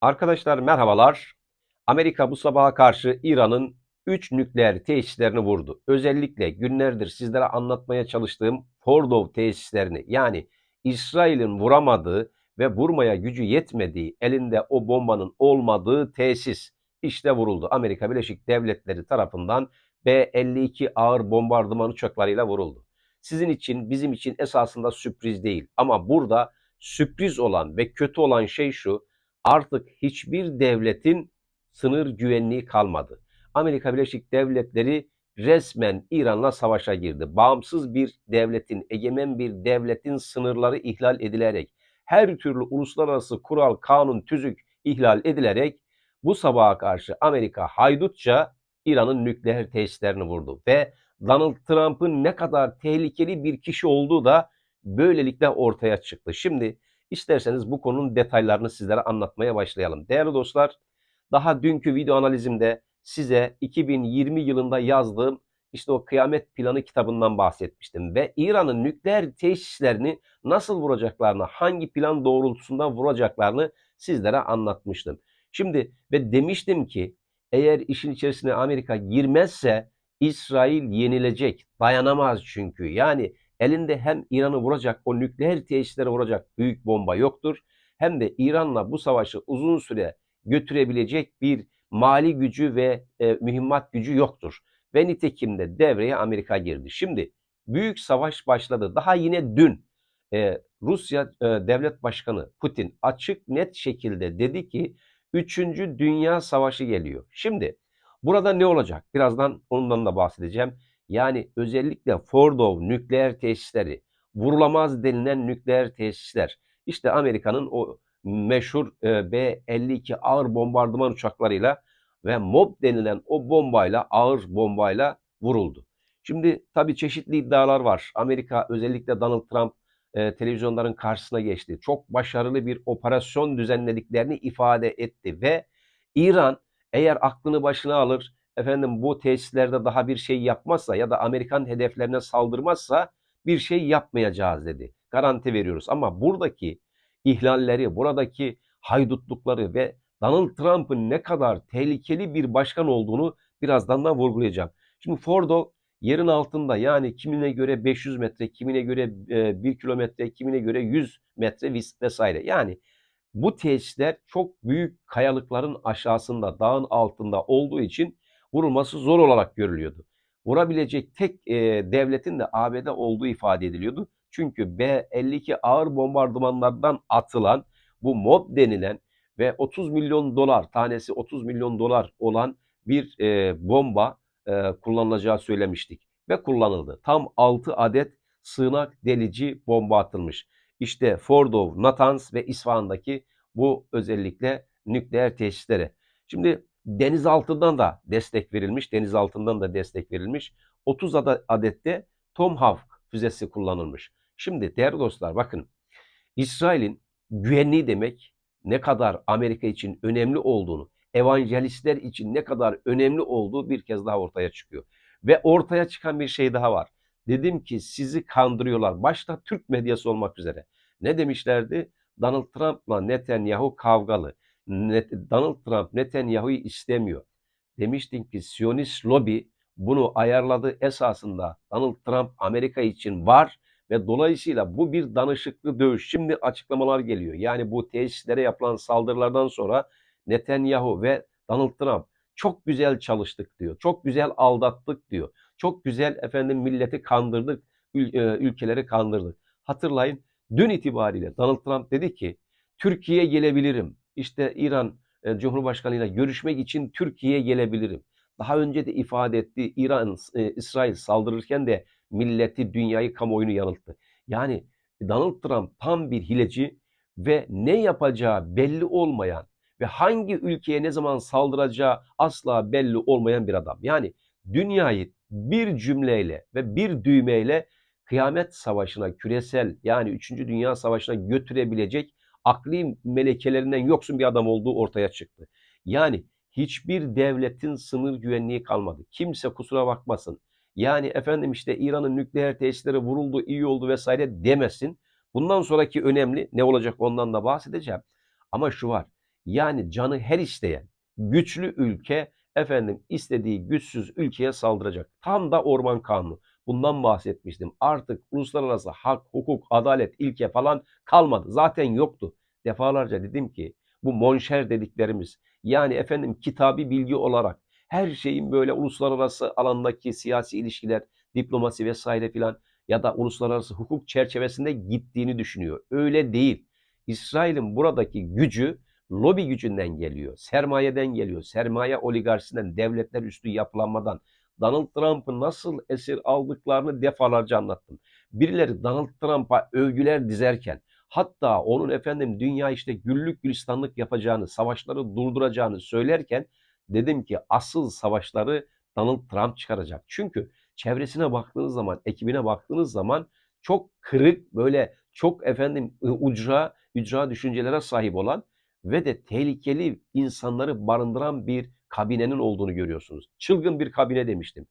Arkadaşlar merhabalar. Amerika bu sabaha karşı İran'ın 3 nükleer tesislerini vurdu. Özellikle günlerdir sizlere anlatmaya çalıştığım Fordow tesislerini yani İsrail'in vuramadığı ve vurmaya gücü yetmediği elinde o bombanın olmadığı tesis işte vuruldu. Amerika Birleşik Devletleri tarafından B-52 ağır bombardıman uçaklarıyla vuruldu. Sizin için bizim için esasında sürpriz değil ama burada sürpriz olan ve kötü olan şey şu artık hiçbir devletin sınır güvenliği kalmadı. Amerika Birleşik Devletleri resmen İran'la savaşa girdi. Bağımsız bir devletin, egemen bir devletin sınırları ihlal edilerek, her türlü uluslararası kural, kanun, tüzük ihlal edilerek bu sabaha karşı Amerika haydutça İran'ın nükleer tesislerini vurdu ve Donald Trump'ın ne kadar tehlikeli bir kişi olduğu da böylelikle ortaya çıktı. Şimdi İsterseniz bu konunun detaylarını sizlere anlatmaya başlayalım. Değerli dostlar, daha dünkü video analizimde size 2020 yılında yazdığım işte o kıyamet planı kitabından bahsetmiştim ve İran'ın nükleer tesislerini nasıl vuracaklarını, hangi plan doğrultusunda vuracaklarını sizlere anlatmıştım. Şimdi ve demiştim ki eğer işin içerisine Amerika girmezse İsrail yenilecek. Dayanamaz çünkü. Yani elinde hem İran'ı vuracak, o nükleer tesislere vuracak büyük bomba yoktur. Hem de İran'la bu savaşı uzun süre götürebilecek bir mali gücü ve e, mühimmat gücü yoktur. Ve nitekim de devreye Amerika girdi. Şimdi büyük savaş başladı. Daha yine dün e, Rusya e, Devlet Başkanı Putin açık net şekilde dedi ki 3. Dünya Savaşı geliyor. Şimdi burada ne olacak? Birazdan ondan da bahsedeceğim. Yani özellikle Fordow nükleer tesisleri, vurulamaz denilen nükleer tesisler. İşte Amerika'nın o meşhur e, B-52 ağır bombardıman uçaklarıyla ve MOB denilen o bombayla, ağır bombayla vuruldu. Şimdi tabii çeşitli iddialar var. Amerika özellikle Donald Trump e, televizyonların karşısına geçti. Çok başarılı bir operasyon düzenlediklerini ifade etti ve İran eğer aklını başına alır efendim bu tesislerde daha bir şey yapmazsa ya da Amerikan hedeflerine saldırmazsa bir şey yapmayacağız dedi. Garanti veriyoruz ama buradaki ihlalleri, buradaki haydutlukları ve Donald Trump'ın ne kadar tehlikeli bir başkan olduğunu birazdan da vurgulayacağım. Şimdi Fordo yerin altında yani kimine göre 500 metre, kimine göre 1 kilometre, kimine göre 100 metre vesaire. Yani bu tesisler çok büyük kayalıkların aşağısında, dağın altında olduğu için vurulması zor olarak görülüyordu. Vurabilecek tek e, devletin de ABD olduğu ifade ediliyordu. Çünkü B-52 ağır bombardımanlardan atılan bu MOB denilen ve 30 milyon dolar tanesi 30 milyon dolar olan bir e, bomba e, kullanılacağı söylemiştik ve kullanıldı. Tam 6 adet sığınak delici bomba atılmış. İşte Fordow, Natanz ve İsfahan'daki bu özellikle nükleer tesislere. Şimdi denizaltından da destek verilmiş, denizaltından da destek verilmiş. 30 adette Tomahawk füzesi kullanılmış. Şimdi değerli dostlar bakın İsrail'in güvenliği demek ne kadar Amerika için önemli olduğunu, evangelistler için ne kadar önemli olduğu bir kez daha ortaya çıkıyor. Ve ortaya çıkan bir şey daha var. Dedim ki sizi kandırıyorlar. Başta Türk medyası olmak üzere. Ne demişlerdi? Donald Trump'la Netanyahu kavgalı. Donald Trump Netanyahu'yu istemiyor. Demiştin ki Siyonist lobi bunu ayarladı esasında Donald Trump Amerika için var ve dolayısıyla bu bir danışıklı dövüş. Şimdi açıklamalar geliyor. Yani bu tesislere yapılan saldırılardan sonra Netanyahu ve Donald Trump çok güzel çalıştık diyor. Çok güzel aldattık diyor. Çok güzel efendim milleti kandırdık, e, ülkeleri kandırdık. Hatırlayın dün itibariyle Donald Trump dedi ki Türkiye'ye gelebilirim işte İran e, Cumhurbaşkanı ile görüşmek için Türkiye'ye gelebilirim. Daha önce de ifade etti İran, e, İsrail saldırırken de milleti, dünyayı, kamuoyunu yanılttı. Yani Donald Trump tam bir hileci ve ne yapacağı belli olmayan ve hangi ülkeye ne zaman saldıracağı asla belli olmayan bir adam. Yani dünyayı bir cümleyle ve bir düğmeyle kıyamet savaşına, küresel yani 3. Dünya Savaşı'na götürebilecek akli melekelerinden yoksun bir adam olduğu ortaya çıktı. Yani hiçbir devletin sınır güvenliği kalmadı. Kimse kusura bakmasın. Yani efendim işte İran'ın nükleer tesisleri vuruldu, iyi oldu vesaire demesin. Bundan sonraki önemli ne olacak ondan da bahsedeceğim. Ama şu var. Yani canı her isteyen güçlü ülke efendim istediği güçsüz ülkeye saldıracak. Tam da orman kanunu. Bundan bahsetmiştim. Artık uluslararası hak, hukuk, adalet, ilke falan kalmadı. Zaten yoktu. Defalarca dedim ki bu monşer dediklerimiz yani efendim kitabi bilgi olarak her şeyin böyle uluslararası alandaki siyasi ilişkiler, diplomasi vesaire filan ya da uluslararası hukuk çerçevesinde gittiğini düşünüyor. Öyle değil. İsrail'in buradaki gücü lobi gücünden geliyor, sermayeden geliyor, sermaye oligarşisinden, devletler üstü yapılanmadan. Donald Trump'ı nasıl esir aldıklarını defalarca anlattım. Birileri Donald Trump'a övgüler dizerken, hatta onun efendim dünya işte güllük gülistanlık yapacağını, savaşları durduracağını söylerken dedim ki asıl savaşları Donald Trump çıkaracak. Çünkü çevresine baktığınız zaman, ekibine baktığınız zaman çok kırık, böyle çok efendim ucra, ücra düşüncelere sahip olan ve de tehlikeli insanları barındıran bir kabinenin olduğunu görüyorsunuz. Çılgın bir kabine demiştim.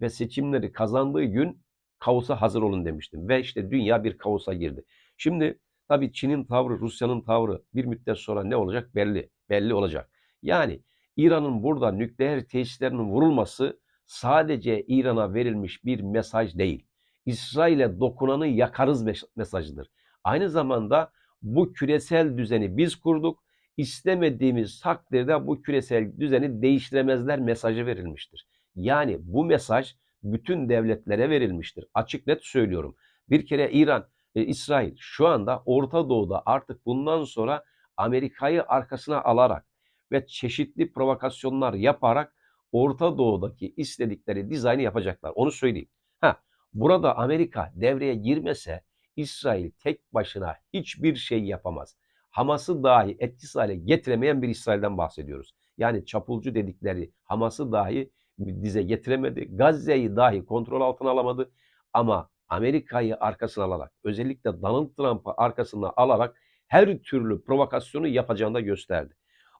Ve seçimleri kazandığı gün kaosa hazır olun demiştim. Ve işte dünya bir kaosa girdi. Şimdi tabii Çin'in tavrı, Rusya'nın tavrı bir müddet sonra ne olacak belli. Belli olacak. Yani İran'ın burada nükleer tesislerinin vurulması sadece İran'a verilmiş bir mesaj değil. İsrail'e dokunanı yakarız mesajıdır. Aynı zamanda bu küresel düzeni biz kurduk istemediğimiz takdirde bu küresel düzeni değiştiremezler mesajı verilmiştir. Yani bu mesaj bütün devletlere verilmiştir. Açık net söylüyorum. Bir kere İran, e, İsrail şu anda Orta Doğu'da artık bundan sonra Amerika'yı arkasına alarak ve çeşitli provokasyonlar yaparak Orta Doğu'daki istedikleri dizaynı yapacaklar. Onu söyleyeyim. Ha, burada Amerika devreye girmese İsrail tek başına hiçbir şey yapamaz. Hamas'ı dahi etkisiz hale getiremeyen bir İsrail'den bahsediyoruz. Yani çapulcu dedikleri Hamas'ı dahi dize getiremedi. Gazze'yi dahi kontrol altına alamadı. Ama Amerika'yı arkasına alarak, özellikle Donald Trump'ı arkasına alarak her türlü provokasyonu yapacağını da gösterdi.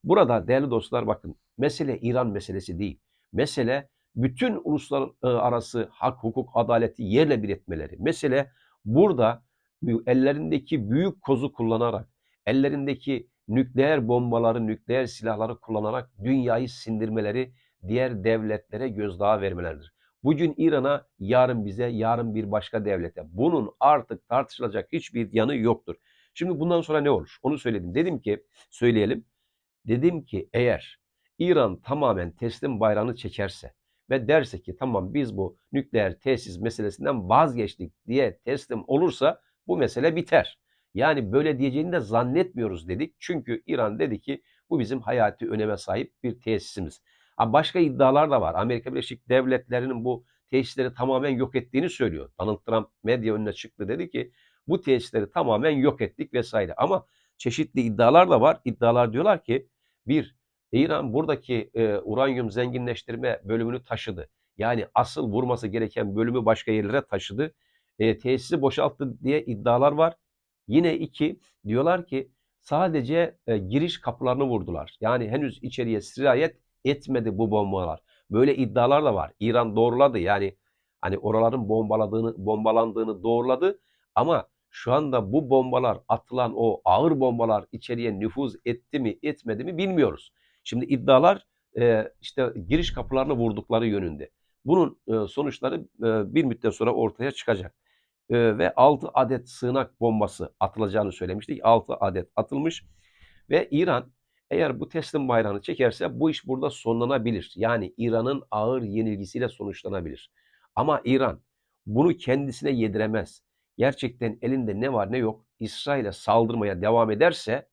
Burada değerli dostlar bakın mesele İran meselesi değil. Mesele bütün uluslararası hak, hukuk, adaleti yerle bir etmeleri. Mesele burada ellerindeki büyük kozu kullanarak ellerindeki nükleer bombaları, nükleer silahları kullanarak dünyayı sindirmeleri, diğer devletlere gözdağı vermeleridir. Bugün İran'a, yarın bize, yarın bir başka devlete. Bunun artık tartışılacak hiçbir yanı yoktur. Şimdi bundan sonra ne olur? Onu söyledim. Dedim ki, söyleyelim. Dedim ki eğer İran tamamen teslim bayrağını çekerse ve derse ki tamam biz bu nükleer tesis meselesinden vazgeçtik diye teslim olursa bu mesele biter. Yani böyle diyeceğini de zannetmiyoruz dedik. Çünkü İran dedi ki bu bizim hayati öneme sahip bir tesisimiz. Başka iddialar da var. Amerika Birleşik Devletleri'nin bu tesisleri tamamen yok ettiğini söylüyor. Donald Trump medya önüne çıktı dedi ki bu tesisleri tamamen yok ettik vesaire. Ama çeşitli iddialar da var. İddialar diyorlar ki bir, İran buradaki e, uranyum zenginleştirme bölümünü taşıdı. Yani asıl vurması gereken bölümü başka yerlere taşıdı. E, tesisi boşalttı diye iddialar var. Yine iki diyorlar ki sadece e, giriş kapılarını vurdular. Yani henüz içeriye sirayet etmedi bu bombalar. Böyle iddialar da var. İran doğruladı yani hani oraların bombaladığını bombalandığını doğruladı ama şu anda bu bombalar atılan o ağır bombalar içeriye nüfuz etti mi etmedi mi bilmiyoruz. Şimdi iddialar e, işte giriş kapılarını vurdukları yönünde. Bunun e, sonuçları e, bir müddet sonra ortaya çıkacak ve 6 adet sığınak bombası atılacağını söylemiştik. 6 adet atılmış ve İran eğer bu teslim bayrağını çekerse bu iş burada sonlanabilir. Yani İran'ın ağır yenilgisiyle sonuçlanabilir. Ama İran bunu kendisine yediremez. Gerçekten elinde ne var ne yok İsrail'e saldırmaya devam ederse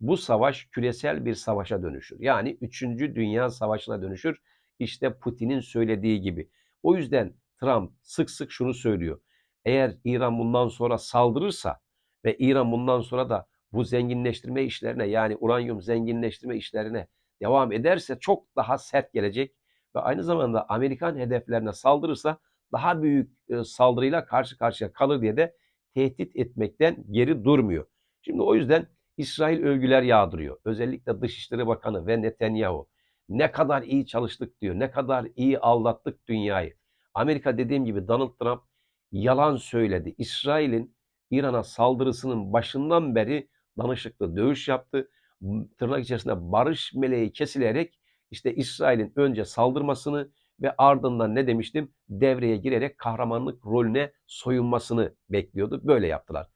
bu savaş küresel bir savaşa dönüşür. Yani 3. Dünya Savaşı'na dönüşür. İşte Putin'in söylediği gibi. O yüzden Trump sık sık şunu söylüyor. Eğer İran bundan sonra saldırırsa ve İran bundan sonra da bu zenginleştirme işlerine yani uranyum zenginleştirme işlerine devam ederse çok daha sert gelecek ve aynı zamanda Amerikan hedeflerine saldırırsa daha büyük e, saldırıyla karşı karşıya kalır diye de tehdit etmekten geri durmuyor. Şimdi o yüzden İsrail övgüler yağdırıyor. Özellikle Dışişleri Bakanı ve Netanyahu ne kadar iyi çalıştık diyor. Ne kadar iyi aldattık dünyayı. Amerika dediğim gibi Donald Trump yalan söyledi. İsrail'in İran'a saldırısının başından beri danışıklı dövüş yaptı. tırnak içerisinde barış meleği kesilerek işte İsrail'in önce saldırmasını ve ardından ne demiştim devreye girerek kahramanlık rolüne soyunmasını bekliyordu. Böyle yaptılar.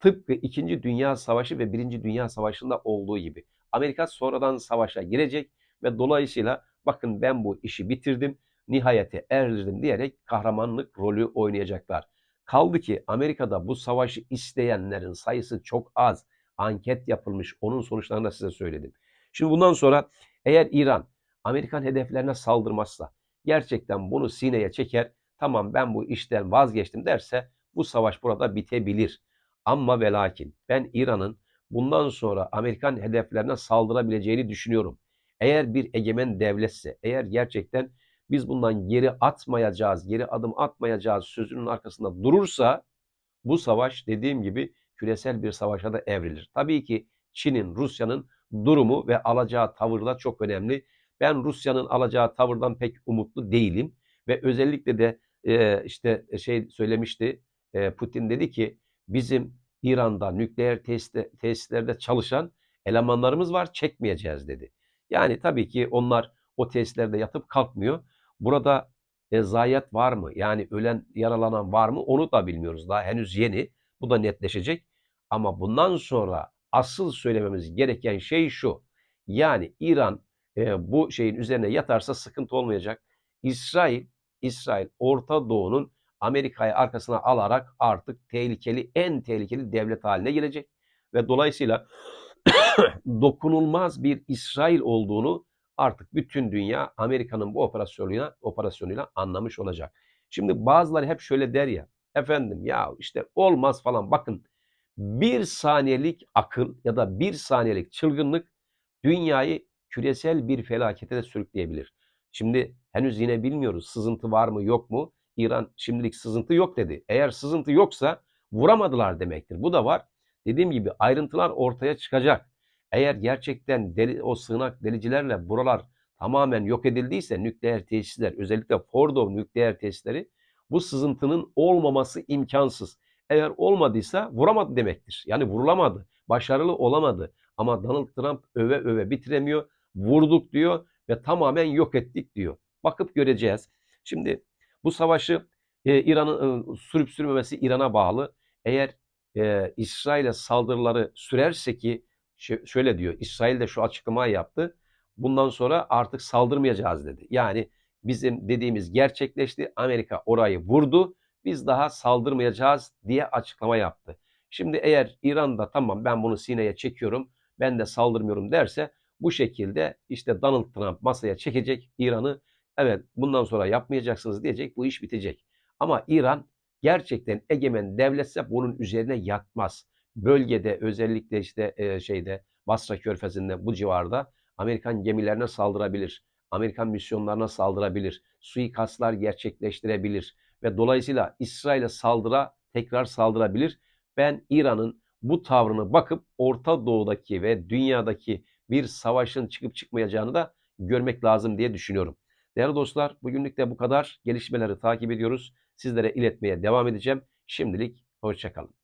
Tıpkı 2. Dünya Savaşı ve 1. Dünya Savaşı'nda olduğu gibi. Amerika sonradan savaşa girecek ve dolayısıyla bakın ben bu işi bitirdim, nihayete erdirdim diyerek kahramanlık rolü oynayacaklar. Kaldı ki Amerika'da bu savaşı isteyenlerin sayısı çok az. Anket yapılmış. Onun sonuçlarını da size söyledim. Şimdi bundan sonra eğer İran Amerikan hedeflerine saldırmazsa gerçekten bunu sineye çeker. Tamam ben bu işten vazgeçtim derse bu savaş burada bitebilir. Ama ve lakin ben İran'ın bundan sonra Amerikan hedeflerine saldırabileceğini düşünüyorum. Eğer bir egemen devletse, eğer gerçekten biz bundan geri atmayacağız, geri adım atmayacağız sözünün arkasında durursa bu savaş dediğim gibi küresel bir savaşa da evrilir. Tabii ki Çin'in, Rusya'nın durumu ve alacağı tavır da çok önemli. Ben Rusya'nın alacağı tavırdan pek umutlu değilim ve özellikle de e, işte şey söylemişti e, Putin dedi ki bizim İran'da nükleer tesiste, tesislerde çalışan elemanlarımız var çekmeyeceğiz dedi. Yani tabii ki onlar o tesislerde yatıp kalkmıyor. Burada e, zayiat var mı? Yani ölen, yaralanan var mı? Onu da bilmiyoruz. Daha henüz yeni. Bu da netleşecek. Ama bundan sonra asıl söylememiz gereken şey şu. Yani İran e, bu şeyin üzerine yatarsa sıkıntı olmayacak. İsrail, İsrail Orta Doğu'nun Amerika'yı arkasına alarak artık tehlikeli, en tehlikeli devlet haline gelecek. Ve dolayısıyla dokunulmaz bir İsrail olduğunu artık bütün dünya Amerika'nın bu operasyonuyla, operasyonuyla anlamış olacak. Şimdi bazıları hep şöyle der ya, efendim ya işte olmaz falan bakın bir saniyelik akıl ya da bir saniyelik çılgınlık dünyayı küresel bir felakete de sürükleyebilir. Şimdi henüz yine bilmiyoruz sızıntı var mı yok mu? İran şimdilik sızıntı yok dedi. Eğer sızıntı yoksa vuramadılar demektir. Bu da var. Dediğim gibi ayrıntılar ortaya çıkacak. Eğer gerçekten deli, o sığınak delicilerle buralar tamamen yok edildiyse nükleer tesisler özellikle Fordo nükleer tesisleri bu sızıntının olmaması imkansız. Eğer olmadıysa vuramadı demektir. Yani vurulamadı. Başarılı olamadı. Ama Donald Trump öve öve bitiremiyor. Vurduk diyor ve tamamen yok ettik diyor. Bakıp göreceğiz. Şimdi bu savaşı e, İran'ın e, sürüp sürmemesi İran'a bağlı. Eğer e, İsrail'e saldırıları sürerse ki şöyle diyor. İsrail de şu açıklamayı yaptı. Bundan sonra artık saldırmayacağız dedi. Yani bizim dediğimiz gerçekleşti. Amerika orayı vurdu. Biz daha saldırmayacağız diye açıklama yaptı. Şimdi eğer İran'da tamam ben bunu sineye çekiyorum, ben de saldırmıyorum derse bu şekilde işte Donald Trump masaya çekecek İran'ı. Evet bundan sonra yapmayacaksınız diyecek. Bu iş bitecek. Ama İran gerçekten egemen devletse bunun üzerine yatmaz. Bölgede özellikle işte şeyde Basra Körfezi'nde bu civarda Amerikan gemilerine saldırabilir. Amerikan misyonlarına saldırabilir. Suikastlar gerçekleştirebilir ve dolayısıyla İsrail'e saldıra tekrar saldırabilir. Ben İran'ın bu tavrını bakıp Orta Doğu'daki ve dünyadaki bir savaşın çıkıp çıkmayacağını da görmek lazım diye düşünüyorum. Değerli dostlar bugünlük de bu kadar. Gelişmeleri takip ediyoruz. Sizlere iletmeye devam edeceğim. Şimdilik hoşçakalın.